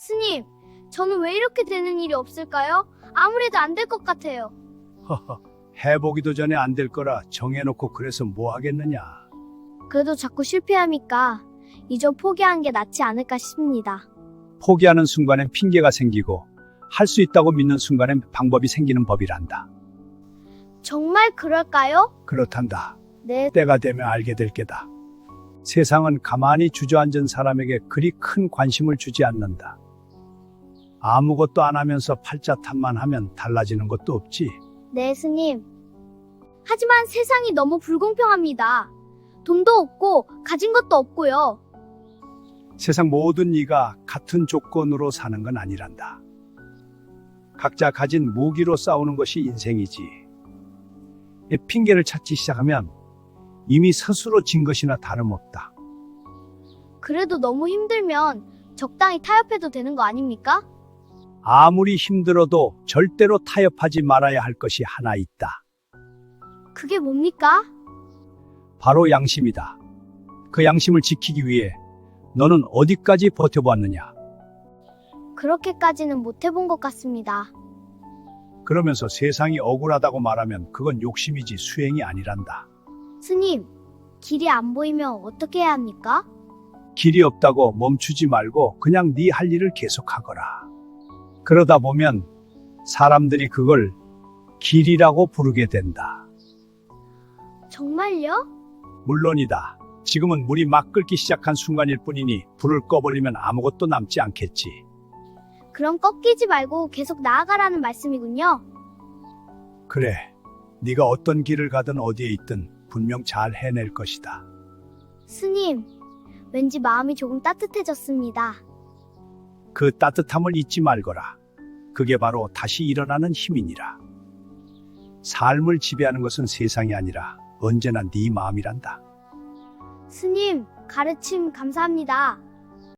스님, 저는 왜 이렇게 되는 일이 없을까요? 아무래도 안 될 것 같아요. 허허, 해보기도 전에 안 될 거라 정해놓고 그래서 뭐 하겠느냐. 그래도 자꾸 실패하니까 이전 포기하는 게 낫지 않을까 싶습니다. 포기하는 순간엔 핑계가 생기고 할 수 있다고 믿는 순간엔 방법이 생기는 법이란다. 정말 그럴까요? 그렇단다. 네, 때가 되면 알게 될 게다. 세상은 가만히 주저앉은 사람에게 그리 큰 관심을 주지 않는다. 아무것도 안 하면서 팔자탄만 하면 달라지는 것도 없지. 네, 스님. 하지만 세상이 너무 불공평합니다. 돈도 없고 가진 것도 없고요. 세상 모든 이가 같은 조건으로 사는 건 아니란다. 각자 가진 무기로 싸우는 것이 인생이지. 이 핑계를 찾기 시작하면 이미 스스로 진 것이나 다름없다. 그래도 너무 힘들면 적당히 타협해도 되는 거 아닙니까? 아무리 힘들어도 절대로 타협하지 말아야 할 것이 하나 있다. 그게 뭡니까? 바로 양심이다. 그 양심을 지키기 위해 너는 어디까지 버텨봤느냐? 그렇게까지는 못 해본 것 같습니다. 그러면서 세상이 억울하다고 말하면 그건 욕심이지 수행이 아니란다. 스님, 길이 안 보이면 어떻게 해야 합니까? 길이 없다고 멈추지 말고 그냥 네 할 일을 계속하거라. 그러다 보면 사람들이 그걸 길이라고 부르게 된다. 정말요? 물론이다. 지금은 물이 막 끓기 시작한 순간일 뿐이니 불을 꺼버리면 아무것도 남지 않겠지. 그럼 꺾이지 말고 계속 나아가라는 말씀이군요. 그래. 네가 어떤 길을 가든 어디에 있든 분명 잘 해낼 것이다. 스님, 왠지 마음이 조금 따뜻해졌습니다. 그 따뜻함을 잊지 말거라. 그게 바로 다시 일어나는 힘이니라. 삶을 지배하는 것은 세상이 아니라 언제나 네 마음이란다. 스님, 가르침 감사합니다.